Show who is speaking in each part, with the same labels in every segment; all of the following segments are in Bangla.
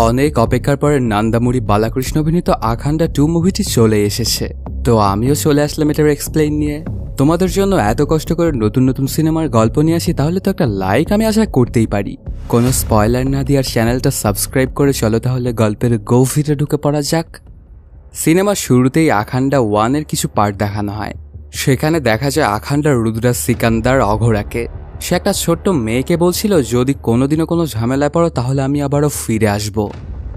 Speaker 1: অনেক অপেক্ষার পরে নান্দামুড়ি বালাকৃষ্ণ অভিনীত আখান্ডা টু মুভিটি চলে এসেছে। তো আমিও চলে আসলাম এটার এক্সপ্লেইন নিয়ে। তোমাদের জন্য এত কষ্ট করে নতুন নতুন সিনেমার গল্প নিয়ে আসি, তাহলে তো একটা লাইক আমি আশা করতেই পারি। কোনো স্পয়লার না দিয়ে আর চ্যানেলটা সাবস্ক্রাইব করে চলো তাহলে গল্পের গভীরে ঢুকে পড়া যাক। সিনেমার শুরুতেই আখান্ডা ওয়ানের কিছু পার্ট দেখানো হয়। সেখানে দেখা যায় আখান্ডা রুদ্রা সিকান্দার অঘোরাকে। সে একটা ছোট্ট মেয়েকে বলছিল, যদি কোনোদিনও কোনো ঝামেলায় পড়ো, তাহলে আমি আবারও ফিরে আসব।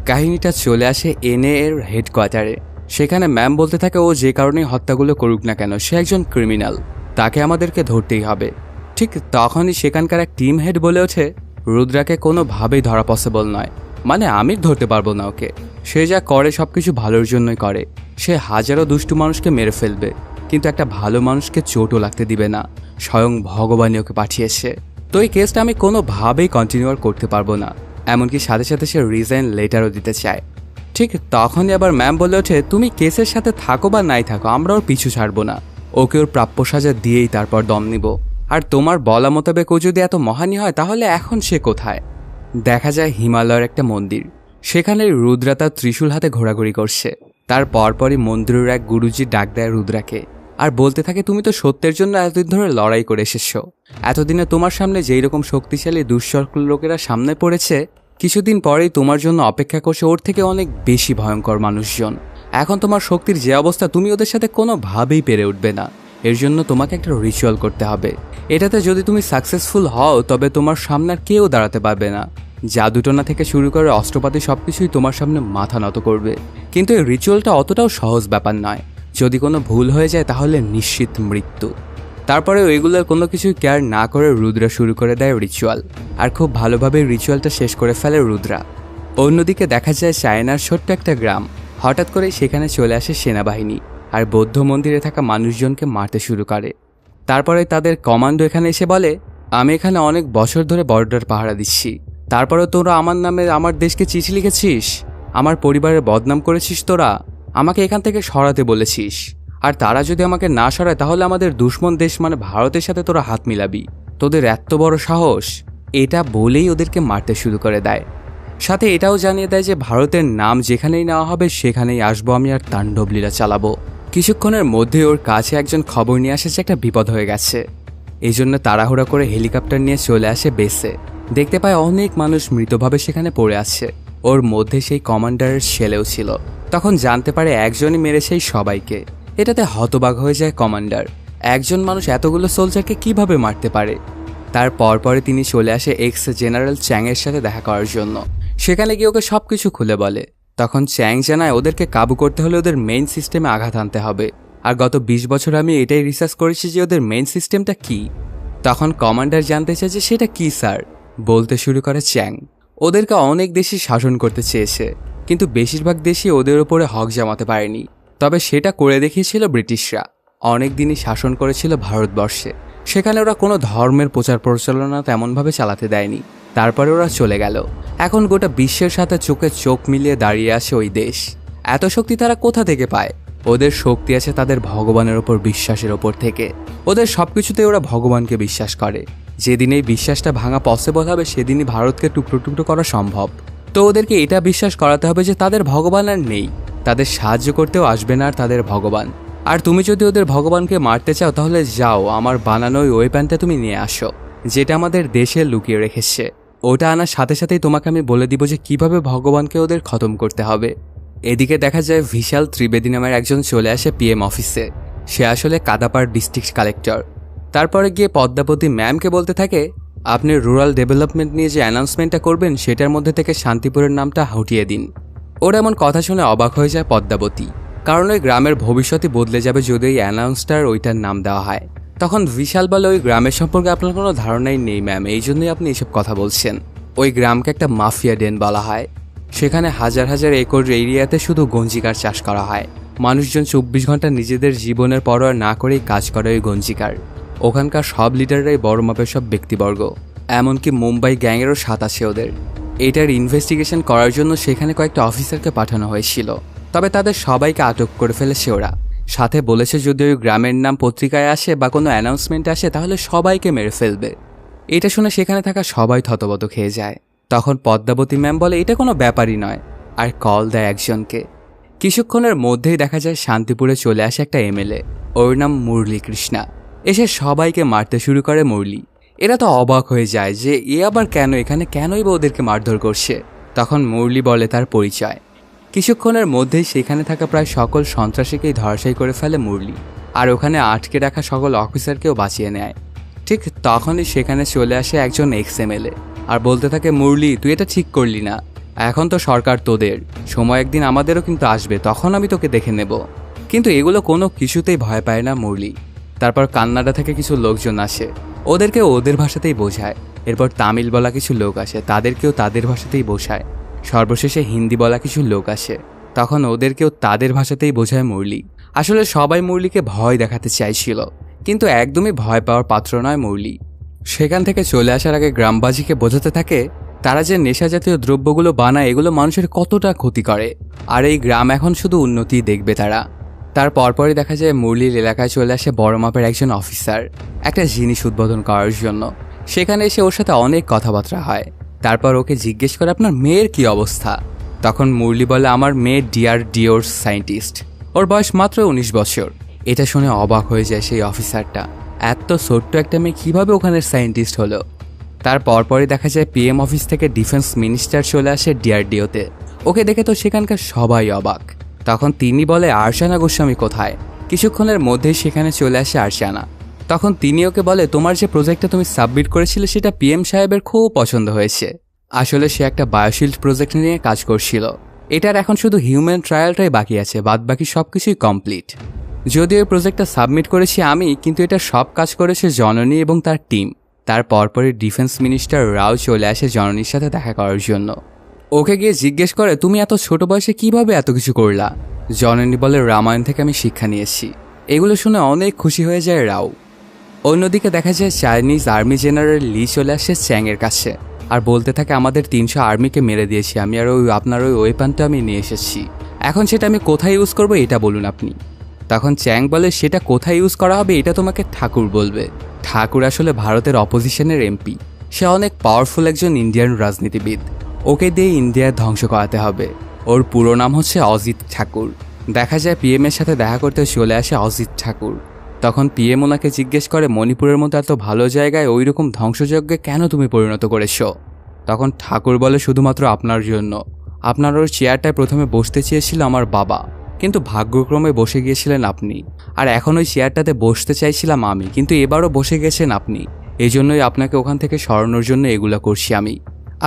Speaker 1: কাহিনীটা চলে আসে এনএ এর হেডকোয়ার্টারে। সেখানে ম্যাম বলতে থাকে, ও যে কারণেই হত্যাগুলো করুক না কেন, সে একজন ক্রিমিনাল, তাকে আমাদেরকে ধরতেই হবে। ঠিক তখনই সেখানকার এক টিম হেড বলে ওঠে, রুদ্রাকে কোনোভাবেই ধরা পসিবল নয়। মানে আমি ধরতে পারব না ওকে। সে যা করে সব কিছু ভালোর জন্যই করে। সে হাজারো দুষ্টু মানুষকে মেরে ফেলবে। কিন্তু একটা ভালো মানুষকে চোটও লাগতে দিবে না। স্বয়ং ভগবানই ওকে পাঠিয়েছে। তো এই কেসটা আমি কোনোভাবেই কন্টিনিউ করতে পারব না। এমনকি সাথে সাথে সে রিজাইন লেটারও দিতে চায়। ঠিক তখনই আবার ম্যাম বলে ওঠে, তুমি কেসের সাথে থাকো বা নাই থাকো, আমরা ওর পিছু ছাড়বো না। ওকে ওর প্রাপ্য সাজা দিয়েই তারপর দম নিব। আর তোমার বলা মোতাবেক ও যদি এত মহানি হয়, তাহলে এখন সে কোথায়? দেখা যায় হিমালয়ের একটা মন্দির। সেখানে রুদ্রা তার ত্রিশূল হাতে ঘোরাঘুরি করছে। তার পরপরই মন্দিরের এক গুরুজি ডাক দেয় রুদ্রাকে। আর বলতে থাকে তুমি তো সত্যের জন্য এতদিন ধরে লড়াই করে এসেছ। এতদিনে তোমার সামনে যেই রকম শক্তিশালী দুঃসর্কল লোকেরা সামনে পড়েছে, কিছুদিন পরেই তোমার জন্য অপেক্ষা করছে ওর থেকে অনেক বেশি ভয়ঙ্কর মানুষজন। এখন তোমার শক্তির যে অবস্থা, তুমি ওদের সাথে কোনোভাবেই পেরে উঠবে না। এর জন্য তোমাকে একটা রিচুয়াল করতে হবে। এটাতে যদি তুমি সাকসেসফুল হও, তবে তোমার সামনে আর কেউ দাঁড়াতে পারবে না। জাদুটনা থেকে শুরু করে অস্ত্রপাতি সব কিছুই তোমার সামনে মাথা নত করবে। কিন্তু এই রিচুয়ালটা অতটাও সহজ ব্যাপার নয়। যদি কোনো ভুল হয়ে যায় তাহলে নিশ্চিত মৃত্যু। তারপরে ওইগুলোর কোনো কিছু কেয়ার না করে রুদ্রা শুরু করে দেয় রিচুয়াল আর খুব ভালোভাবে রিচুয়ালটা শেষ করে ফেলে রুদ্রা। অন্যদিকে দেখা যায় চায়নার ছোট্ট একটা গ্রাম, হঠাৎ করেই সেখানে চলে আসে সেনাবাহিনী, আর বৌদ্ধ মন্দিরে থাকা মানুষজনকে মারতে শুরু করে। তারপরে তাদের কমান্ডো এখানে এসে বলে, আমি এখানে অনেক বছর ধরে বর্ডার পাহারা দিচ্ছি। তারপরে তোরা আমার নামে আমার দেশকে চিঠি লিখেছিস? আমার পরিবারের বদনাম করেছিস তোরা? আমাকে এখান থেকে সরাতে বলেছিস। আর তারা যদি আমাকে না সরায়, তাহলে আমাদের দুশ্মন দেশ মানে ভারতের সাথে তোরা হাত মিলাবি। তোদের এত বড় সাহস, এটা বলেই ওদেরকে মারতে শুরু করে দেয়। সাথে এটাও জানিয়ে দেয় যে ভারতের নাম যেখানেই নেওয়া হবে, সেখানেই আসব আমি আর তাণ্ডব লীলা চালাবো। কিছুক্ষণের মধ্যে ওর কাছে একজন খবর নিয়ে আসে যে একটা বিপদ হয়ে গেছে। এই জন্য তাড়াহুড়া করে হেলিকপ্টার নিয়ে চলে আসে বেসে। দেখতে পায় অনেক মানুষ মৃতভাবে সেখানে পড়ে আছে। ওর মধ্যে সেই কমান্ডারের ছেলেও ছিল। তখন জানতে পারে একজনই মেরে সেই সবাইকে। এটাতে হতবাক হয়ে যায় কমান্ডার। একজন মানুষ এতগুলো সোলজারকে কীভাবে মারতে পারে? তার পরপরে তিনি চলে আসে এক্স জেনারেল চ্যাংয়ের সাথে দেখা করার জন্য। সেখানে গিয়ে ওকে সব কিছু খুলে বলে। তখন চ্যাং জানায় ওদেরকে কাবু করতে হলে ওদের মেইন সিস্টেমে আঘাত আনতে হবে। আর গত ২০ বছর আমি এটাই রিসার্চ করেছি যে ওদের মেইন সিস্টেমটা কি। তখন কমান্ডার জানতে চায় যে সেটা কি, স্যার? বলতে শুরু করে চ্যাং। ওদেরকে অনেক দেশই শাসন করতে চেয়েছে। কিন্তু বেশিরভাগ দেশই ওদের ওপরে হক জমাতে পারেনি। তবে সেটা করে দেখিয়েছিল ব্রিটিশরা। অনেক দিনই শাসন করেছিল ভারতবর্ষে। সেখানে ওরা কোনো ধর্মের প্রচার প্রচারণা তেমনভাবে চালাতে দেয়নি। তারপরে ওরা চলে গেল। এখন গোটা বিশ্বের সাথে চোখে চোখ মিলিয়ে দাঁড়িয়ে আছে ওই দেশ। এত শক্তি তারা কোথা থেকে পায়? ওদের শক্তি আছে তাদের ভগবানের ওপর বিশ্বাসের ওপর থেকে। ওদের সব কিছুতে ওরা ভগবানকে বিশ্বাস করে। যেদিন এই বিশ্বাসটা ভাঙা পসিবল হবে, সেদিনই ভারতকে টুকরো টুকরো করা সম্ভব। তো ওদেরকে এটা বিশ্বাস করাতে হবে যে তাদের ভগবান আর নেই। তাদের সাহায্য করতেও আসবে না আর তাদের ভগবান। আর তুমি যদি ওদের ভগবানকে মারতে চাও, তাহলে যাও, আমার বানানো ওই ওয়েপ্যানটা তুমি নিয়ে আসো, যেটা আমাদের দেশে লুকিয়ে রেখেছে। ওটা আনার সাথে সাথেই তোমাকে আমি বলে দিব যে কীভাবে ভগবানকে ওদের খতম করতে হবে। এদিকে দেখা যায় ভিশাল ত্রিবেদী নামের একজন চলে আসে পিএম অফিসে। সে আসলে কাদাপাড় ডিস্ট্রিক্ট কালেক্টর। তারপরে গিয়ে পদ্মাবতী ম্যামকে বলতে থাকে আপনি রুরাল ডেভেলপমেন্ট নিয়ে যে অ্যানাউন্সমেন্টটা করবেন, সেটার মধ্যে থেকে শান্তিপুরের নামটা হটিয়ে দিন। ওর এমন কথা শুনে অবাক হয়ে যায় পদ্মাবতী। কারণ ওই গ্রামের ভবিষ্যতে বদলে যাবে যদি ওই অ্যানাউন্সটার ওইটার নাম দেওয়া হয়। তখন বিশাল বলে ওই গ্রামের সম্পর্কে আপনার কোনো ধারণাই নেই, ম্যাম। এই জন্যই আপনি এসব কথা বলছেন। ওই গ্রামকে একটা মাফিয়া ডেন বলা হয়। সেখানে হাজার হাজার একর এরিয়াতে শুধু গঞ্জিকার চাষ করা হয়। মানুষজন চব্বিশ ঘণ্টা নিজেদের জীবনের পরোয়া না করেই কাজ করে ওই গঞ্জিকার। ওখানকার সব লিডাররাই বড় মাপের সব ব্যক্তিবর্গ। এমনকি মুম্বাই গ্যাংয়েরও সাত আছে ওদের। এটার ইনভেস্টিগেশন করার জন্য সেখানে কয়েকটা অফিসারকে পাঠানো হয়েছিল। তবে তাদের সবাইকে আটক করে ফেলেছে ওরা। সাথে বলেছে যদি ওই গ্রামের নাম পত্রিকায় আসে বা কোনো অ্যানাউন্সমেন্ট আসে তাহলে সবাইকে মেরে ফেলবে। এটা শুনে সেখানে থাকা সবাই থতবত খেয়ে যায়। তখন পদ্মাবতী ম্যাম বলে, এটা কোনো ব্যাপারই নয়। আর কল দেয় একজনকে। কিছুক্ষণের মধ্যেই দেখা যায় শান্তিপুরে চলে আসে একটা এমএলএ। ওর নাম মুরলী কৃষ্ণা এসে সবাইকে মারতে শুরু করে মুরলী। এরা তো অবাক হয়ে যায় যে এ আবার কেন, এখানে কেনই বা ওদেরকে মারধর করছে। তখন মুরলী বলে তার পরিচয়। কিছুক্ষণের মধ্যেই সেখানে থাকা প্রায় সকল সন্ত্রাসীকেই ধরাশায়ী করে ফেলে মুরলী। আর ওখানে আটকে রাখা সকল অফিসারকেও বাঁচিয়ে নেয়। ঠিক তখনই সেখানে চলে আসে একজন এক্স এমএলএ আর বলতে থাকে, মুরলী, তুই এটা ঠিক করলি না। এখন তো সরকার তোদের। সময় একদিন আমাদেরও কিন্তু আসবে, তখন আমি তোকে দেখে নেব। কিন্তু এগুলো কোনো কিছুতেই ভয় পায় না মুরলী। তারপর কান্নাডা থেকে কিছু লোকজন আসে। ওদেরকে ওদের ভাষাতেই বোঝায়। এরপর তামিল বলা কিছু লোক আসে, তাদেরকেও তাদের ভাষাতেই বোঝায়। সর্বশেষে হিন্দি বলা কিছু লোক আসে। তখন ওদেরকেও তাদের ভাষাতেই বোঝায় মুরলী। আসলে সবাই মুরলিকে ভয় দেখাতে চাইছিল, কিন্তু একদমই ভয় পাওয়ার পাত্র নয় মুরলী। সেখান থেকে চলে আসার আগে গ্রামবাসীকে বোঝাতে থাকে, তারা যে নেশা জাতীয় দ্রব্যগুলো বানায় এগুলো মানুষের কতটা ক্ষতি করে। আর এই গ্রাম এখন শুধু উন্নতি দেখবে তারা। তার পরপরই দেখা যায় মুরলির এলাকায় চলে আসে বড় মাপের একজন অফিসার, একটা জিনিস উদ্বোধন করার জন্য। সেখানে এসে ওর সাথে অনেক কথাবার্তা হয়। তারপর ওকে জিজ্ঞেস করে, আপনার মেয়ের কি অবস্থা? তখন মুরলি বলে, আমার মেয়ে ডিয়ার ডিওর সায়েন্টিস্ট। ওর বয়স মাত্র উনিশ বছর। এটা শুনে অবাক হয়ে যায় সেই অফিসারটা। এত ছোট্ট একটা মেয়ে কীভাবে ওখানের সায়েন্টিস্ট হলো? তার পরপরই দেখা যায় পিএম অফিস থেকে ডিফেন্স মিনিস্টার চলে আসে ডিআরডিওতে ওকে দেখে তো সেখানকার সবাই অবাক। তখন তিনি বলে, আরশানা গোস্বামী কোথায়? কিছুক্ষণের মধ্যেই সেখানে চলে আসে আরশানা। তখন তিনি ওকে বলে, তোমার যে প্রজেক্টটা তুমি সাবমিট করেছিলে, সেটা পিএম সাহেবের খুব পছন্দ হয়েছে। আসলে সে একটা বায়োশিল্ড প্রজেক্ট নিয়ে কাজ করছিল। এটার এখন শুধু হিউম্যান ট্রায়ালটাই বাকি আছে বাদ বাকি সব কিছুই কমপ্লিট। যদিও এই প্রজেক্টটা সাবমিট করেছি আমি, কিন্তু এটা সব কাজ করেছে জননী এবং তার টিম। তার পরপরই ডিফেন্স মিনিস্টার রাও চলে আসে জননীর সাথে দেখা করার জন্য। ওকে গিয়ে জিজ্ঞেস করে, তুমি এত ছোট বয়সে কীভাবে এত কিছু করলা? জননী বলে, রামায়ণ থেকে আমি শিক্ষা নিয়েছি। এগুলো শুনে অনেক খুশি হয়ে যায় রাও। অন্যদিকে দেখা যায়, চাইনিজ আর্মি জেনারেল লি চলে আসে চ্যাংয়ের কাছে আর বলতে থাকে, আমাদের তিনশো আর্মিকে মেরে দিয়েছি আমি আর ওই আপনার ওই ওয়েপানটা আমি নিয়ে এসেছি। এখন সেটা আমি কোথায় ইউজ করব এটা বলুন আপনি। তখন চ্যাং বলে, সেটা কোথায় ইউজ করা হবে এটা তোমাকে ঠাকুর বলবে। ঠাকুর আসলে ভারতের অপোজিশনের এমপি। সে অনেক পাওয়ারফুল একজন ইন্ডিয়ান রাজনীতিবিদ। ওকে দিয়ে ইন্ডিয়া ধ্বংস করাতে হবে। ওর পুরো নাম হচ্ছে অজিত ঠাকুর। দেখা যায় পিএম এর সাথে দেখা করতে চলে আসে অজিত ঠাকুর। তখন পিএম ওনাকে জিজ্ঞেস করে, মণিপুরের মতো এত ভালো জায়গায় ওই রকম ধ্বংসযজ্ঞে কেন তুমি পরিণত করেছ? তখন ঠাকুর বলে, শুধুমাত্র আপনার জন্য। আপনার ওর চেয়ারটায় প্রথমে বসতে চেয়েছিল আমার বাবা, কিন্তু ভাগ্যক্রমে বসে গিয়েছিলেন আপনি। আর এখন ওই চেয়ারটাতে বসতে চাইছিলাম আমি, কিন্তু এবারও বসে গেছেন আপনি। এই জন্যই আপনাকে ওখান থেকে সরানোর জন্য এগুলো করছি আমি।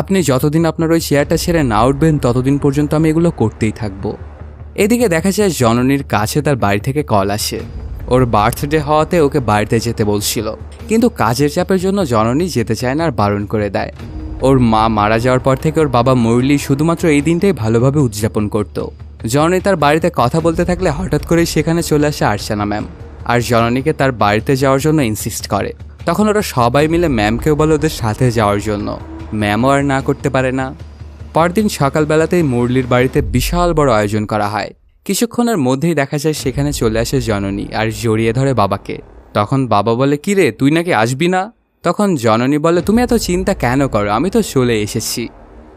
Speaker 1: আপনি যতদিন আপনার ওই চেয়ারটা ছেড়ে না উঠবেন, ততদিন পর্যন্ত আমি এগুলো করতেই থাকব। এদিকে দেখা যায় জননীর কাছে তার বাড়ি থেকে কল আসে। ওর বার্থডে হওয়াতে ওকে বাড়িতে যেতে বলছিল। কিন্তু কাজের চাপের জন্য জননী যেতে চায় না আর বারণ করে দেয়। ওর মা মারা যাওয়ার পর থেকে ওর বাবা মুরলি শুধুমাত্র এই দিনটাই ভালোভাবে উদযাপন করত। জননী তার বাড়িতে কথা বলতে থাকলে হঠাৎ করেই সেখানে চলে আসে আরশানা ম্যাম। আর জননীকে তার বাড়িতে যাওয়ার জন্য ইনসিস্ট করে। তখন ওরা সবাই মিলে ম্যামকেও বলে ওদের সাথে যাওয়ার জন্য। ম্যামও আর না করতে পারে না। পরদিন সকালবেলাতেই মুরলির বাড়িতে বিশাল বড় আয়োজন করা হয়। কিছুক্ষণের মধ্যেই দেখা যায় সেখানে চলে আসে জননী আর জড়িয়ে ধরে বাবাকে। তখন বাবা বলে কিরে তুই নাকি আসবি না? তখন জননী বলে, তুমি এত চিন্তা কেন করো? আমি তো চলে এসেছি।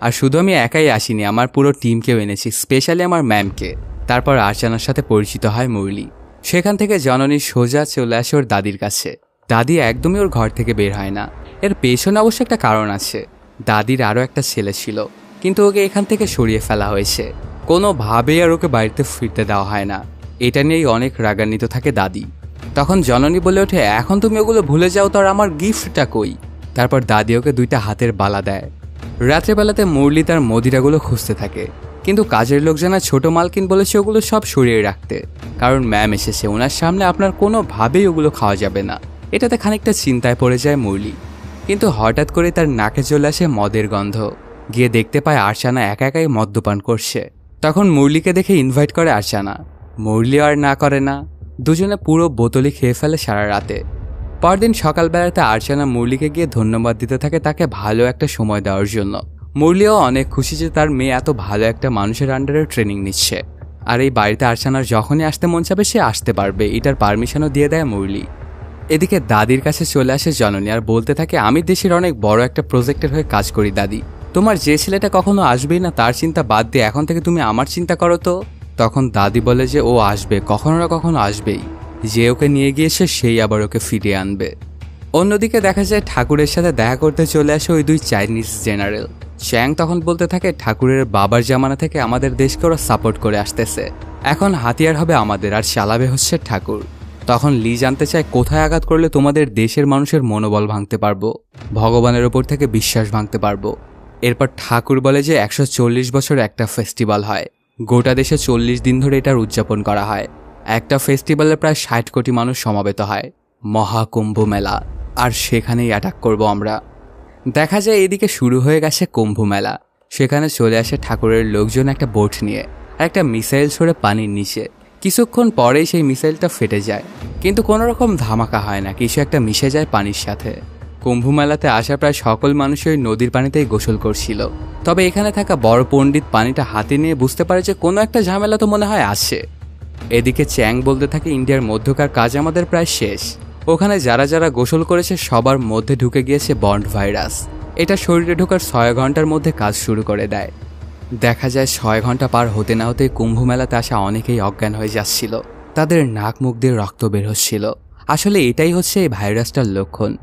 Speaker 1: আর শুধু আমি একাই আসিনি, আমার পুরো টিমকেও এনেছি, স্পেশালি আমার ম্যামকে। তারপর আর্চানার সাথে পরিচিত হয় মুরলি। সেখান থেকে জননী সোজা চলে আসে ওর দাদির কাছে। দাদি একদমই ওর ঘর থেকে বের হয় না। এর পেছনে অবশ্য একটা কারণ আছে। দাদির আরও একটা ছেলে ছিল, কিন্তু ওকে এখান থেকে সরিয়ে ফেলা হয়েছে। কোনোভাবেই আর ওকে বাড়িতে ফিরতে দেওয়া হয় না। এটা নিয়েই অনেক রাগান্বিত থাকে দাদি। তখন জননী বলে ওঠে, এখন তুমি ওগুলো ভুলে যাও তো আর আমার গিফটটা কই? তারপর দাদি ওকে দুইটা হাতের বালা দেয়। রাত্রেবেলাতে মুরলি তার মদিরাগুলো খুঁজতে থাকে, কিন্তু কাজের লোক জানা ছোট মালকিন বলেছে ওগুলো সব সরিয়ে রাখতে। কারণ ম্যাম এসেছে, ওনার সামনে আপনার কোনোভাবেই ওগুলো খাওয়া যাবে না। এটাতে খানিকটা চিন্তায় পড়ে যায় মুরলি। কিন্তু হঠাৎ করে তার নাকে চলে আসে মদের গন্ধ। গিয়ে দেখতে পায় আরশানা একা একাই মদ্যপান করছে। তখন মুরলিকে দেখে ইনভাইট করে আরশানা। মুরলি আর না করে না। দুজনে পুরো বোতলই খেয়ে ফেলে সারা রাতে। পরদিন সকালবেলাতে আর্চানা মুরলিকে গিয়ে ধন্যবাদ দিতে থাকে তাকে ভালো একটা সময় দেওয়ার জন্য। মুরলিও অনেক খুশি যে তার মেয়ে এত ভালো একটা মানুষের আন্ডারে ট্রেনিং নিচ্ছে। আর এই বাড়িতে আর্চানার যখনই আসতে মন চাবে সে আসতে পারবে, এটার পারমিশনও দিয়ে দেয় মুরলি। এদিকে দাদির কাছে চলে আসে জননী আর বলতে থাকে, আমি দেশের অনেক বড় একটা প্রজেক্টের হয়ে কাজ করি, দাদি। তোমার যে ছেলেটা কখনো আসবেই না, তার চিন্তা বাদ দিয়ে এখন থেকে তুমি আমার চিন্তা করো তো? তখন দাদি বলে যে, ও আসবে, কখনো না কখনো আসবেই। যে ওকে নিয়ে গিয়েছে, সেই আবার ওকে ফিরিয়ে আনবে। অন্যদিকে দেখা যায়, ঠাকুরের সাথে দেখা করতে চলে আসে ওই দুই চাইনিজ জেনারেল চ্যাং তখন বলতে থাকে, ঠাকুরের বাবার জামানা থেকে আমাদের দেশকে ওরা সাপোর্ট করে আসতেছে। এখন হাতিয়ার হবে আমাদের, আর চালাবে হচ্ছে ঠাকুর। তখন লি জানতে চায় কোথায় আঘাত করলে তোমাদের দেশের মানুষের মনোবল ভাঙতে পারব, ভগবানের ওপর থেকে বিশ্বাস ভাঙতে পারব। এরপর ঠাকুর বলে যে একশো চল্লিশ বছর একটা ফেস্টিভ্যাল হয়। গোটা দেশে চল্লিশ দিন ধরে এটার উদযাপন করা হয়। একটা ফেস্টিভ্যালে প্রায় ষাট কোটি মানুষ সমাবেত হয়। মহাকুম্ভ মেলা। আর সেখানেই অ্যাটাক করব আমরা। দেখা যায় এদিকে শুরু হয়ে গেছে কুম্ভ মেলা। সেখানে চলে আসে ঠাকুরের লোকজন একটা বোট নিয়ে। একটা মিসাইল ছড়ে পানির নিচে। কিছুক্ষণ পরেই সেই মিসাইলটা ফেটে যায়। কিন্তু কোনো রকম ধামাকা হয় না, কিছু একটা মিশে যায় পানির সাথে। কুম্ভ মেলাতে আসা প্রায় সকল মানুষই নদীর পানিতেই গোসল করছিল। তবে এখানে থাকা বড় পণ্ডিত পানিটা হাতে নিয়ে বুঝতে পারে যে কোনো একটা ঝামেলা তো মনে হয় আসে এদিকে চ্যাং বলতে থাকে, ইন্ডিয়ার মধ্যকার কাজ আমাদের প্রায় শেষ। ওখানে যারা যারা গোসল করেছে, সবার মধ্যে ঢুকে গিয়েছে বন্ড ভাইরাস। এটা শরীরে ঢোকার ছয় ঘণ্টার মধ্যে কাজ শুরু করে দেয়। দেখা যায় ছয় ঘণ্টা পার হতে না হতে কুম্ভ মেলাতে আসা অনেকেই অজ্ঞান হয়ে যাচ্ছিল। তাদের নাক মুখ দিয়ে রক্ত বের হচ্ছিল। আসলে এটাই হচ্ছে এই ভাইরাসটার লক্ষণ।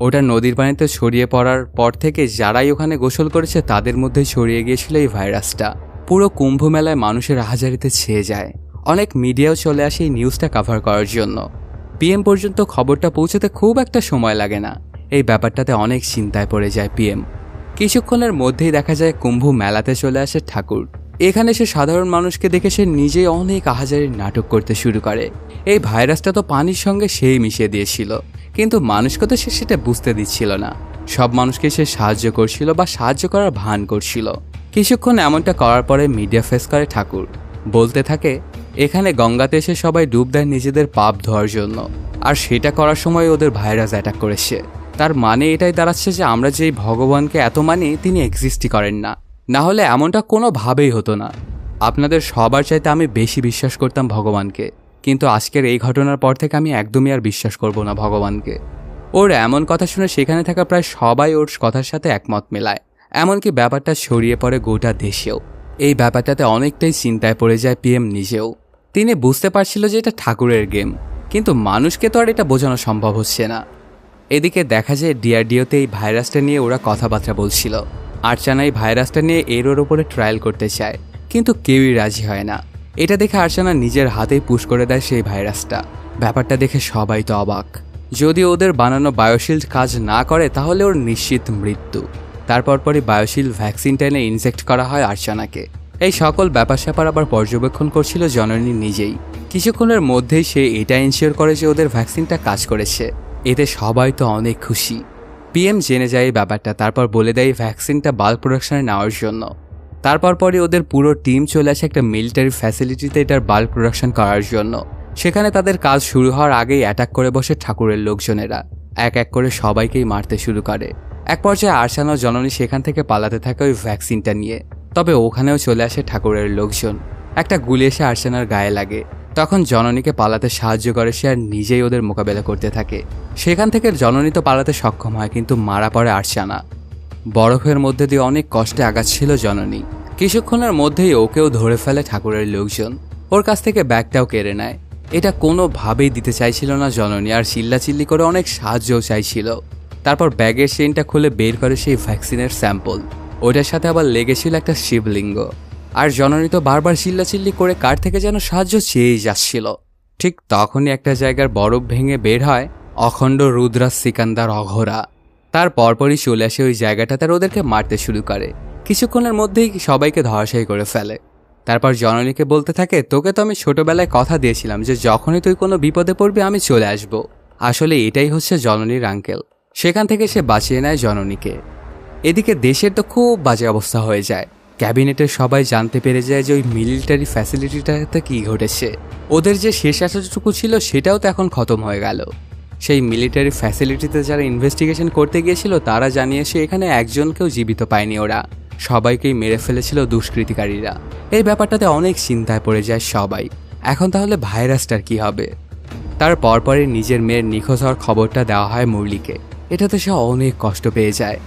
Speaker 1: ওটা নদীর পানিতে ছড়িয়ে পড়ার পর থেকে যারাই ওখানে গোসল করেছে, তাদের মধ্যে ছড়িয়ে গিয়েছিল এই ভাইরাসটা। পুরো কুম্ভ মেলায় মানুষের হাজারিতে ছেয়ে যায়। অনেক মিডিয়াও চলে আসে এই নিউজটা কভার করার জন্য। পিএম পর্যন্ত খবরটা পৌঁছতে খুব একটা সময় লাগে না। এই ব্যাপারটাতে অনেক চিন্তায় পড়ে যায় পিএম। কিছুক্ষণের মধ্যেই দেখা যায় কুম্ভ মেলাতে চলে আসে ঠাকুর। এখানে সে সাধারণ মানুষকে দেখে সে নিজেই অনেক আহাজারির নাটক করতে শুরু করে। এই ভাইরাসটা তো পানির সঙ্গে সেই মিশিয়ে দিয়েছিল। কিন্তু মানুষকে তো সে সেটা বুঝতে দিচ্ছিল না। সব মানুষকে সে সাহায্য করছিল বা সাহায্য করার ভান করছিল। কিছুক্ষণ এমনটা করার পরে মিডিয়া ফেস করে ঠাকুর। বলতে থাকে, এখানে গঙ্গাতে এসে সবাই ডুব দেয় নিজেদের পাপ ধোয়ার জন্য। আর সেটা করার সময় ওদের ভাইরাস অ্যাটাক করেছে। তার মানে এটাই দাঁড়াচ্ছে যে আমরা যেই ভগবানকে এত মানি, তিনি এক্সিস্টই করেন না। না হলে এমনটা কোনোভাবেই হতো না। আপনাদের সবার চাইতে আমি বেশি বিশ্বাস করতাম ভগবানকে। কিন্তু আজকের এই ঘটনার পর থেকে আমি একদমই আর বিশ্বাস করব না ভগবানকে। ওর এমন কথা শুনে সেখানে থাকা প্রায় সবাই ওর কথার সাথে একমত মেলায়। এমনকি ব্যাপারটা ছড়িয়ে পড়ে গোটা দেশেও। এই ব্যাপারটাতে অনেকটাই চিন্তায় পড়ে যায় পিএম নিজেও। তিনি বুঝতে পারছিল যে এটা ঠাকুরের গেম কিন্তু মানুষকে তো আর এটা বোঝানো সম্ভব হচ্ছে না। এদিকে দেখা যায় ডিআরডিওতে এই ভাইরাসটা নিয়ে ওরা কথাবার্তা বলছিল। আর্চানা এই ভাইরাসটা নিয়ে এরোর ওপরে ট্রায়াল করতে চায়, কিন্তু কেউই রাজি হয় না। এটা দেখে আর্চানা নিজের হাতেই পুশ করে দেয় সেই ভাইরাসটা। ব্যাপারটা দেখে সবাই তো অবাক। যদি ওদের বানানো বায়োশিল্ড কাজ না করে, তাহলে ওর নিশ্চিত মৃত্যু। তারপর পরই বায়োশিল্ড ভ্যাকসিনটা এনে ইনজেক্ট করা হয় আর্চানাকে এই সকল ব্যাপার স্যাপার আবার পর্যবেক্ষণ করছিল জননী নিজেই। কিছুক্ষণের মধ্যেই সে এটা ইনশিওর করে যে ওদের ভ্যাকসিনটা কাজ করেছে। এতে সবাই তো অনেক খুশি। পিএম জেনে যায় এই ব্যাপারটা, তারপর বলে দেয় ভ্যাকসিনটা বাল্ক প্রোডাকশনে নেওয়ার জন্য। তারপর পরে ওদের পুরো টিম চলে আসে একটা মিলিটারি ফ্যাসিলিটিতে এটার বাল্ক প্রোডাকশন করার জন্য। সেখানে তাদের কাজ শুরু হওয়ার আগেই অ্যাটাক করে বসে ঠাকুরের লোকজনেরা। এক এক করে সবাইকেই মারতে শুরু করে। এক পর্যায়ে আরসান ও জননী সেখান থেকে পালাতে থাকে ওই ভ্যাকসিনটা নিয়ে। তবে ওখানেও চলে আসে ঠাকুরের লোকজন। একটা গুলি এসে আরসানার গায়ে লাগে। তখন জননীকে পালাতে সাহায্য করে সে আর নিজেই ওদের মোকাবেলা করতে থাকে। সেখান থেকে জননী তো পালাতে সক্ষম হয়, কিন্তু মারা পড়ে আরসানা বরফের মধ্যে দিয়ে অনেক কষ্টে আগাচ্ছিল জননী। কিছুক্ষণের মধ্যেই ওকেও ধরে ফেলে ঠাকুরের লোকজন। ওর কাছ থেকে ব্যাগটাও কেড়ে নেয়। এটা কোনোভাবেই দিতে চাইছিল না জননী, আর চিল্লাচিল্লি করে অনেক সাহায্যও চাইছিল। তারপর ব্যাগের চেইনটা খুলে বের করে সেই ভ্যাকসিনের স্যাম্পল। ওটার সাথে আবার লেগেছিল একটা শিবলিঙ্গ। আর জননী তো বারবার চিল্লাচিল্লি করে কার থেকে যেন সাহায্য চেয়েই যাচ্ছিল। ঠিক তখনই একটা জায়গার বরফ ভেঙে বের হয় অখণ্ড রুদ্রাস সিকান্দার অঘোরা। তার পরপরই চলে আসে ওই জায়গাটা, তার ওদেরকে মারতে শুরু করে। কিছুক্ষণের মধ্যেই সবাইকে ধরাশায়ী করে ফেলে। তারপর জননীকে বলতে থাকে, তোকে তো আমি ছোটবেলায় কথা দিয়েছিলাম যে যখনই তুই কোনো বিপদে পড়বি, আমি চলে আসব। আসলে এটাই হচ্ছে জননীর আঙ্কেল। সেখান থেকে সে বাঁচিয়ে নেয় জননীকে। এদিকে দেশের তো খুব বাজে অবস্থা হয়ে যায়। ক্যাবিনেটের সবাই জানতে পেরে যায় যে ওই মিলিটারি ফ্যাসিলিটিটাতে কী ঘটেছে। ওদের যে শেষ আশাটুকু ছিল সেটাও তো এখন খতম হয়ে গেল। সেই মিলিটারি ফ্যাসিলিটিতে যারা ইনভেস্টিগেশন করতে গিয়েছিল, তারা জানিয়েছে এখানে একজনকেও জীবিত পায়নি ওরা। সবাইকেই মেরে ফেলেছিল দুষ্কৃতিকারীরা। এই ব্যাপারটাতে অনেক চিন্তায় পড়ে যায় সবাই। এখন তাহলে ভাইরাসটার কি হবে? তার পরপরই নিজের মেয়ের নিখোঁজ হওয়ার খবরটা দেওয়া হয় মুরলিকে এটাতে সে অনেক কষ্ট পেয়ে যায়।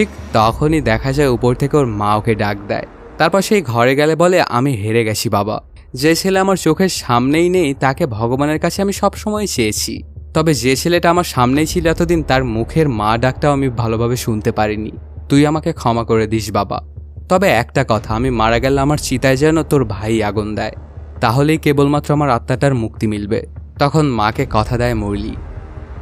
Speaker 1: ঠিক তখনই দেখা যায় উপর থেকে ওর মা ওকে ডাক দেয়। তারপর সেই ঘরে গেলে বলে, আমি হেরে গেছি বাবা। যে ছেলে আমার চোখের সামনেই নেই, তাকে ভগবানের কাছে আমি সবসময় চেয়েছি। তবে যে ছেলেটা আমার সামনেই ছিল এতদিন, তার মুখের মা ডাকটাও আমি ভালোভাবে শুনতে পারিনি। তুই আমাকে ক্ষমা করে দিস বাবা। তবে একটা কথা, আমি মারা গেলে আমার চিতায় যেন তোর ভাই আগুন দেয়। তাহলেই কেবলমাত্র আমার আত্মাটার মুক্তি মিলবে। তখন মাকে কথা দেয় মুরলি।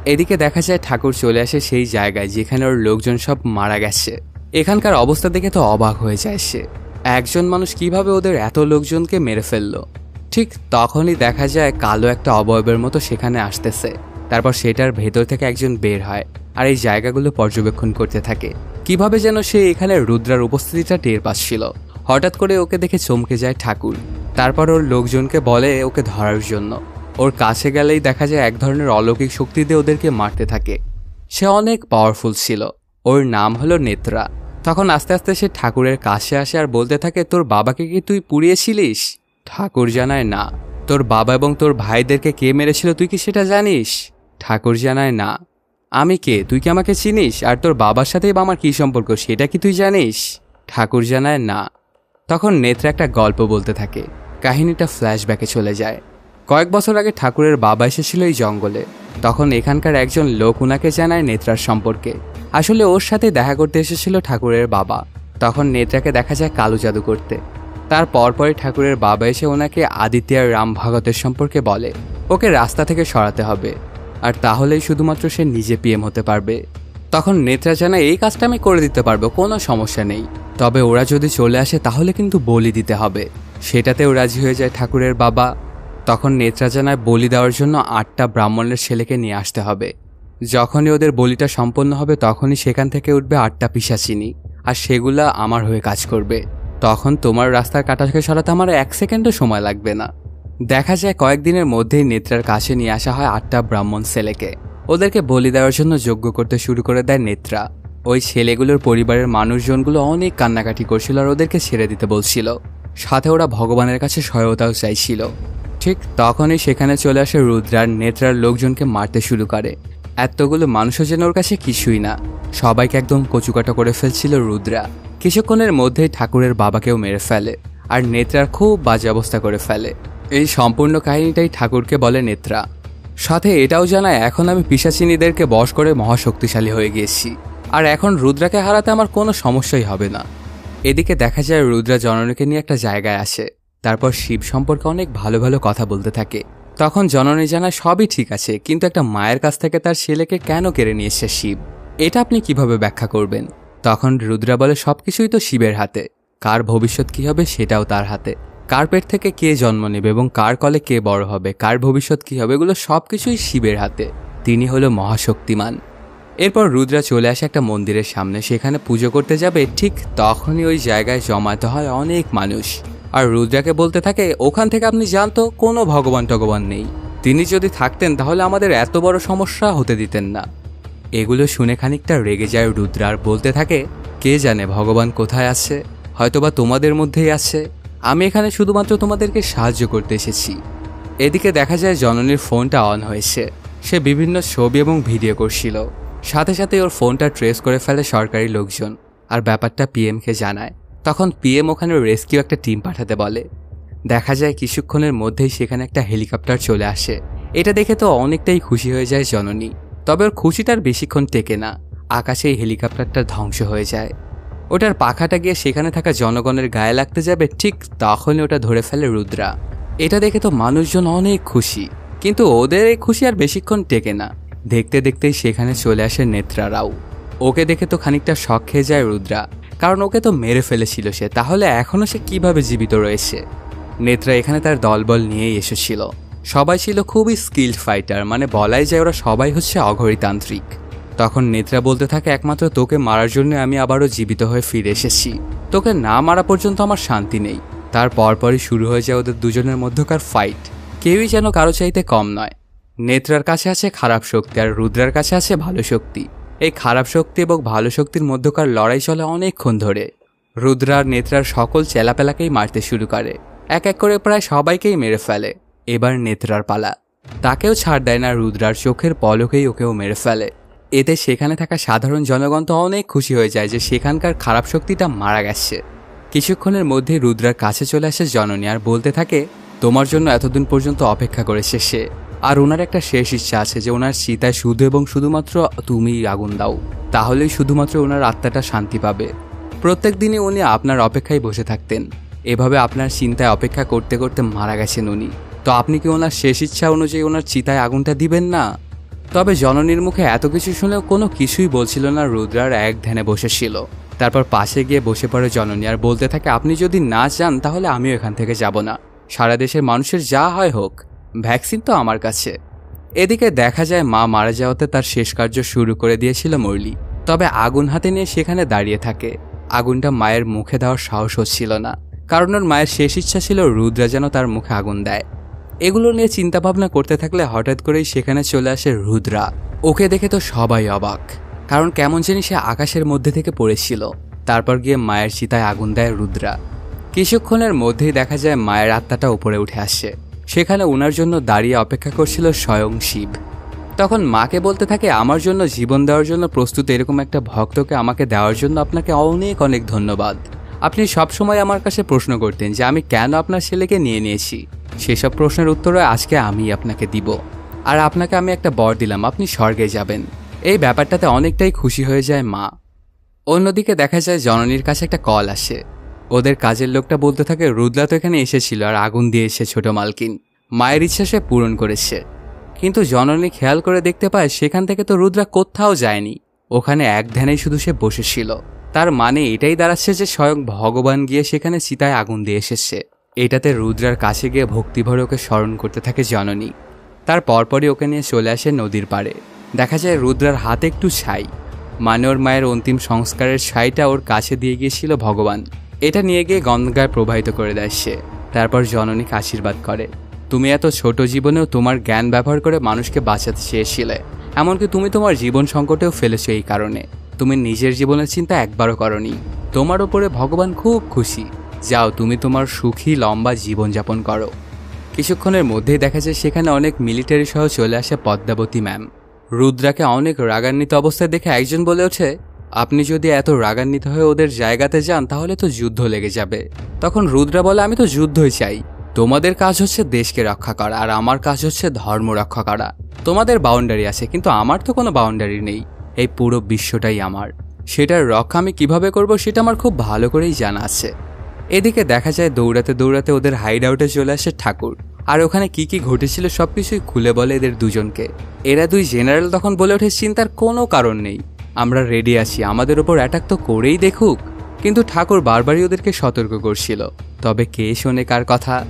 Speaker 1: এদিকে দেখা যায় ঠাকুর চলে আসে সেই জায়গায় যেখানে ওর লোকজন সব মারা গেছে। এখানকার অবস্থা দেখে তো অবাক হয়ে যায় সে। একজন মানুষ কীভাবে ওদের এত লোকজনকে মেরে ফেলল? ঠিক তখনই দেখা যায় কালো একটা অবয়বের মতো সেখানে আসতেছে। তারপর সেটার ভেতর থেকে একজন বের হয় আর এই জায়গাগুলো পর্যবেক্ষণ করতে থাকে। কীভাবে যেন সে এখানে রুদ্রার উপস্থিতিটা টের পাচ্ছিল। হঠাৎ করে ওকে দেখে চমকে যায় ঠাকুর। তারপর ওর লোকজনকে বলে ওকে ধরার জন্য। ওর কাছে গেলেই দেখা যায় এক ধরনের অলৌকিক শক্তি দিয়ে ওদেরকে মারতে থাকে। সে অনেক পাওয়ারফুল ছিল। ওর নাম হলো নেত্রা। তখন আস্তে আস্তে সে ঠাকুরের কাছে আসে আর বলতে থাকে, তোর বাবাকে কি তুই পুড়িয়েছিলিস? ঠাকুর জানায়, না। তোর বাবা এবং তোর ভাইদেরকে কে মেরেছিল তুই কি সেটা জানিস? ঠাকুর জানায়, না। আমি কে? তুই কি আমাকে চিনিস? আর তোর বাবার সাথেই বা আমার কী সম্পর্ক? সেটা কি তুই জানিস? ঠাকুর জানায়, না। তখন নেত্রা একটা গল্প বলতে থাকে। কাহিনীটা ফ্ল্যাশব্যাকে চলে যায়। কয়েক বছর আগে ঠাকুরের বাবা এসেছিল এই জঙ্গলে। তখন এখানকার একজন লোক উনাকে জানায় নেত্রার সম্পর্কে। আসলে ওর সাথে দেখা করতে এসেছিল ঠাকুরের বাবা। তখন নেত্রাকে দেখা যায় কালো জাদু করতে। তার পরপরই ঠাকুরের বাবা এসে ওনাকে আদিত্য আর রাম ভগতের সম্পর্কে বলে। ওকে রাস্তা থেকে সরাতে হবে। আর তাহলেই শুধুমাত্র সে নিজে পিএম হতে পারবে। তখন নেত্রা জানায়, এই কাজটা আমি করে দিতে পারব, কোনো সমস্যা নেই। তবে ওরা যদি চলে আসে তাহলে কিন্তু বলি দিতে হবে। সেটাতেও রাজি হয়ে যায় ঠাকুরের বাবা। তখন নেত্রা জানায় বলি দেওয়ার জন্য আটটা ব্রাহ্মণের ছেলেকে নিয়ে আসতে হবে। যখনই ওদের বলিটা সম্পন্ন হবে, তখনই সেখান থেকে উঠবে আটটা পিসাচিনি, আর সেগুলা আমার হয়ে কাজ করবে। তখন তোমার রাস্তার কাটাকে সরাতে আমার এক সেকেন্ডও সময় লাগবে না। দেখা যায় কয়েকদিনের মধ্যেই নেত্রার কাছে নিয়ে আসা হয় আটটা ব্রাহ্মণ ছেলেকে। ওদেরকে বলি দেওয়ার জন্য যোগ্য করতে শুরু করে দেয় নেত্রা। ওই ছেলেগুলোর পরিবারের মানুষজনগুলো অনেক কান্নাকাটি করছিল আর ওদেরকে ছেড়ে দিতে বলছিল। সাথে ওরা ভগবানের কাছে সহায়তাও চাইছিল। ঠিক তখনই সেখানে চলে আসে রুদ্রার নেত্রার লোকজনকে মারতে শুরু করে। এতগুলো মানুষও যেন ওর কাছে কিছুই না। সবাইকে একদম কচুকাটা করে ফেলছিল রুদ্রা। কিছুক্ষণের মধ্যেই ঠাকুরের বাবাকেও মেরে ফেলে আর নেত্রার খুব বাজে অবস্থা করে ফেলে। এই সম্পূর্ণ কাহিনীটাই ঠাকুরকে বলে নেত্রা। সাথে এটাও জানায়, এখন আমি পিসাচিনীদেরকে বশ করে মহাশক্তিশালী হয়ে গিয়েছি। আর এখন রুদ্রাকে হারাতে আমার কোনো সমস্যাই হবে না। এদিকে দেখা যায় রুদ্রা জননীকে নিয়ে একটা জায়গায় আসে। তারপর শিব সম্পর্কে অনেক ভালো ভালো কথা বলতে থাকে। তখন জননী জানা সবই ঠিক আছে, কিন্তু একটা মায়ের কাছ থেকে তার ছেলেকে কেন কেড়ে নিয়েছে শিব? এটা আপনি কীভাবে ব্যাখ্যা করবেন? তখন রুদ্রা বলে সব কিছুই তো শিবের হাতে। কার ভবিষ্যৎ কি হবে সেটাও তার হাতে। কার পেট থেকে কে জন্ম নেবে এবং কার কলে কে বড় হবে, কার ভবিষ্যৎ কি হবে, এগুলো সব কিছুই শিবের হাতে। তিনি হলো মহাশক্তিমান। এরপর রুদ্রা চলে আসে একটা মন্দিরের সামনে, সেখানে পুজো করতে যাবে। ঠিক তখনই ওই জায়গায় জমাতে হয় অনেক মানুষ। আর রুদ্রাকে বলতে থাকে, ওখান থেকে আপনি জানতো কোনো ভগবান টগবান নেই। তিনি যদি থাকতেন, তাহলে আমাদের এত বড় সমস্যা হতে দিতেন না। এগুলো শুনে খানিকটা রেগে যায় রুদ্রা আর বলতে থাকে, কে জানে ভগবান কোথায় আছে? হয়তোবা তোমাদের মধ্যেই আছে। আমি এখানে শুধুমাত্র তোমাদেরকে সাহায্য করতে এসেছি। এদিকে দেখা যায় জননীর ফোনটা অন হয়েছে। সে বিভিন্ন ছবি এবং ভিডিও করছিল। সাথে সাথে ওর ফোনটা ট্রেস করে ফেলে সরকারি লোকজন। আর ব্যাপারটা পিএমকে জানায়। তখন পিএম ওখানে রেস্কিউ একটা টিম পাঠাতে বলে। দেখা যায় কিছুক্ষণের মধ্যেই সেখানে একটা হেলিকপ্টার চলে আসে। এটা দেখে তো অনেকটাই খুশি হয়ে যায় জননী। তবে ওর খুশিটার বেশিক্ষণ টেকে না। আকাশে এই হেলিকপ্টারটা ধ্বংস হয়ে যায়। ওটার পাখাটা গিয়ে সেখানে থাকা জনগণের গায়ে লাগতে যাবে, ঠিক তখনই ওটা ধরে ফেলে রুদ্রা। এটা দেখে তো মানুষজন অনেক খুশি। কিন্তু ওদের এই খুশি আর বেশিক্ষণ টেকে না। দেখতে দেখতেই সেখানে চলে আসে নেত্রারাও। ওকে দেখে তো খানিকটা শখ খেয়ে যায় রুদ্রা। কারণ ওকে তো মেরে ফেলেছিল সে, তাহলে এখনও সে কীভাবে জীবিত রয়েছে? নেত্রা এখানে তার দলবল নিয়েই এসেছিল। সবাই ছিল খুবই স্কিল্ড ফাইটার মানে বলাই যায় ওরা সবাই হচ্ছে অঘরিতান্ত্রিক। তখন নেত্রা বলতে থাকে, একমাত্র তোকে মারার জন্য আমি আবারও জীবিত হয়ে ফিরে এসেছি। তোকে না মারা পর্যন্ত আমার শান্তি নেই। তার পরপরই শুরু হয়ে যায় ওদের দুজনের মধ্যকার ফাইট কেউই যেন কারও চাইতে কম নয়। নেত্রার কাছে আছে খারাপ শক্তি আর রুদ্রার কাছে আছে ভালো শক্তি। এই খারাপ শক্তি এবং ভালো শক্তির মধ্যকার লড়াই চলে অনেকক্ষণ ধরে। রুদ্রার নেত্রার সকল চেলাপেলাকেই মারতে শুরু করে। এক এক করে প্রায় সবাইকেই মেরে ফেলে। এবার নেত্রার পালা। তাকেও ছাড় দেয় না রুদ্রার চোখের পলকেই ওকেও মেরে ফেলে। এতে সেখানে থাকা সাধারণ জনগণ তো অনেক খুশি হয়ে যায় যে সেখানকার খারাপ শক্তিটা মারা গেছে। কিছুক্ষণের মধ্যে রুদ্রার কাছে চলে আসে জননী আর বলতে থাকে, তোমার জন্য এতদিন পর্যন্ত অপেক্ষা করেছে সে। আর ওনার একটা শেষ ইচ্ছা আছে যে ওনার সীতায় শুধু এবং শুধুমাত্র তুমি আগুন দাও, তাহলেই শুধুমাত্র ওনার আত্মাটা শান্তি পাবে। প্রত্যেক দিনই উনি আপনার অপেক্ষায় বসে থাকতেন। এভাবে আপনার চিন্তায় অপেক্ষা করতে করতে মারা গেছেন উনি। তো আপনি কি ওনার শেষ ইচ্ছা অনুযায়ী ওনার চিতায় আগুনটা দিবেন না? তবে জননীর মুখে এত কিছু শুনেও কোনো কিছুই বলছিল না, রুদ্রার এক ধ্যানে বসেছিল তারপর পাশে গিয়ে বসে পড়ে জননী, আর বলতে থাকে, আপনি যদি না চান তাহলে আমিও এখান থেকে যাব না। সারা দেশের মানুষের যা হয় হোক। ভ্যাকসিন তো আমার কাছে। এদিকে দেখা যায় মা মারা যাওয়াতে তার শেষ কার্য শুরু করে দিয়েছিল মুরলি। তবে আগুন হাতে নিয়ে সেখানে দাঁড়িয়ে থাকে। আগুনটা মায়ের মুখে দেওয়ার সাহস হচ্ছিল না। কারণ ওর মায়ের শেষ ইচ্ছা ছিল রুদ্রা যেন তার মুখে আগুন দেয়। এগুলো নিয়ে চিন্তাভাবনা করতে থাকলে হঠাৎ করেই সেখানে চলে আসে রুদ্রা। ওকে দেখে তো সবাই অবাক। কারণ কেমন জানি সে আকাশের মধ্যে থেকে পড়েছিল। তারপর গিয়ে মায়ের চিতায় আগুন দেয় রুদ্রা। কিছুক্ষণের মধ্যেই দেখা যায় মায়ের আত্মাটা উপরে উঠে আসে। সেখানে ওনার জন্য দাঁড়িয়ে অপেক্ষা করছিল স্বয়ং শিব। তখন মাকে বলতে থাকে, আমার জন্য জীবন দেওয়ার জন্য প্রস্তুত এরকম একটা ভক্তকে আমাকে দেওয়ার জন্য আপনাকে অনেক অনেক ধন্যবাদ। আপনি সবসময় আমার কাছে প্রশ্ন করতেন যে আমি কেন আপনার ছেলেকে নিয়ে নিয়েছি। সেসব প্রশ্নের উত্তরে আজকে আমি আপনাকে দিব। আর আপনাকে আমি একটা বর দিলাম, আপনি স্বর্গে যাবেন। এই ব্যাপারটাতে অনেকটাই খুশি হয়ে যায় মা। অন্যদিকে দেখা যায় জননীর কাছে একটা কল আসে। ওদের কাজের লোকটা বলতে থাকে, রুদ্রা তো এখানে এসেছিল আর আগুন দিয়ে এসে ছোট মালকিন। মায়ের ইচ্ছা সে পূরণ করেছে। কিন্তু জননী খেয়াল করে দেখতে পায় সেখান থেকে তো রুদ্রা কোথাও যায়নি। ওখানে এক ধ্যানেই শুধু সে বসেছিল। তার মানে এটাই দাঁড়াচ্ছে যে স্বয়ং ভগবান গিয়ে সেখানে চিতায় আগুন দিয়ে এসেছে। এটাতে রুদ্রার কাছে গিয়ে ভক্তিভরে ওকে স্মরণ করতে থাকে জননী। তার পরপরই ওকে নিয়ে চলে আসে নদীর পাড়ে। দেখা যায় রুদ্রার হাতে একটু ছাই। মানে ওর মায়ের অন্তিম সংস্কারের ছাইটা ওর কাছে দিয়ে গিয়েছিল ভগবান। এটা নিয়ে গিয়ে গঙ্গায় প্রবাহিত করে দেয় সে। তারপর জননীকে আশীর্বাদ করে। তুমি এত ছোট জীবনেও তোমার জ্ঞান ব্যবহার করে মানুষকে বাঁচাতে চেয়েছিলে। এমনকি তুমি তোমার জীবন সংকটেও ফেলেছো এই কারণে। তুমি নিজের জীবনের চিন্তা একবারও করনি। তোমার ওপরে ভগবান খুব খুশি। যাও, তুমি তোমার সুখী লম্বা জীবনযাপন করো। কিছুক্ষণের মধ্যেই দেখা যায় সেখানে অনেক মিলিটারি সহ চলে আসে পদ্মাবতী ম্যাম। রুদ্রাকে অনেক রাগান্বিত অবস্থায় দেখে একজন বলে ওঠে আপনি যদি এত রাগান্বিত হয়ে ওদের জায়গাতে যান, তাহলে তো যুদ্ধ লেগে যাবে। তখন রুদ্রা বলে, আমি তো যুদ্ধই চাই। তোমাদের কাজ হচ্ছে দেশকে রক্ষা করা, আর আমার কাজ হচ্ছে ধর্ম রক্ষা করা। তোমাদের বাউন্ডারি আছে, কিন্তু আমার তো কোনো বাউন্ডারি নেই। এই পুরো বিশ্বটাই আমার। সেটার রক্ষা আমি কীভাবে করব, সেটা আমার খুব ভালো করেই জানা আছে। এদিকে দেখা যায়, দৌড়াতে দৌড়াতে ওদের হাইড আউটে চলে আসে ঠাকুর। আর ওখানে কি কি ঘটেছিল, সবকিছুই খুলে বলে এদের দুজনকে। এরা দুই জেনারেল তখন বলে ওঠে, চিন্তার কোনো কারণ নেই। আমরা রেডি আছি। আমাদের ওপর অ্যাটাক তো করেই দেখুক। কিন্তু ঠাকুর বারবারই ওদেরকে সতর্ক করছিল। তবে কে শোনে কার কথা?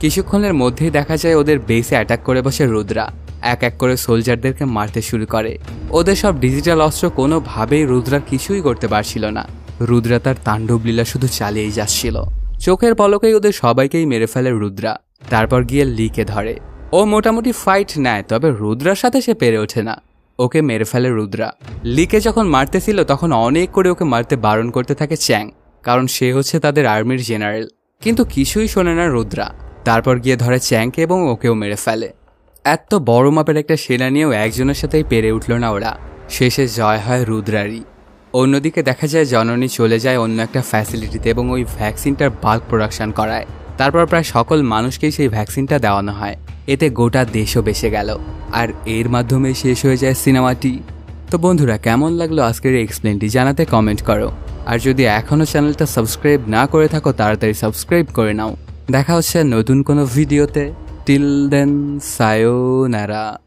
Speaker 1: কিছুক্ষণের মধ্যেই দেখা যায় ওদের বেসে অ্যাটাক করে বসে রুদ্রা। এক এক করে সোলজারদেরকে মারতে শুরু করে। ওদের সব ডিজিটাল অস্ত্র কোনোভাবেই রুদ্রার কিছুই করতে পারছিল না। রুদ্রা তার তাণ্ডব লীলা শুধু চালিয়েই যাচ্ছিল। চোখের পলকেই ওদের সবাইকেই মেরে ফেলে রুদ্রা। তারপর গিয়ে লিকে ধরে। ও মোটামুটি ফাইট নেয়, তবে রুদ্রার সাথে সে পেরে ওঠে না। ওকে মেরে ফেলে রুদ্রা। লিকে যখন মারতেছিল, তখন অনেক করে ওকে মারতে বারণ করতে থাকে চ্যাং, কারণ সে হচ্ছে তাদের আর্মির জেনারেল। কিন্তু কিছুই শোনে না রুদ্রা। তারপর গিয়ে ধরে চ্যাংকে এবং ওকেও মেরে ফেলে। এত বড় মাপের একটা সেনা নিয়েও একজনের সাথেই পেরে উঠল না ওরা। শেষে জয় হয় রুদ্রারই। অন্যদিকে দেখা যায় জননী চলে যায় অন্য একটা ফ্যাসিলিটিতে এবং ওই ভ্যাকসিনটার বাল্ক প্রোডাকশন করায়। তারপর প্রায় সকল মানুষকেই সেই ভ্যাকসিনটা দেওয়ানো হয়। এতে গোটা দেশও বেসে গেল। আর এর মাধ্যমে শেষ হয়ে যায় সিনেমাটি। তো বন্ধুরা, কেমন লাগল আজকের এক্সপ্লেনটি জানাতে কমেন্ট করো। আর যদি এখনও চ্যানেলটা সাবস্ক্রাইব না করে থাকো, তাড়াতাড়ি সাবস্ক্রাইব করে নাও। দেখা হচ্ছে নতুন কোনো ভিডিওতে। Till then সায়োনারা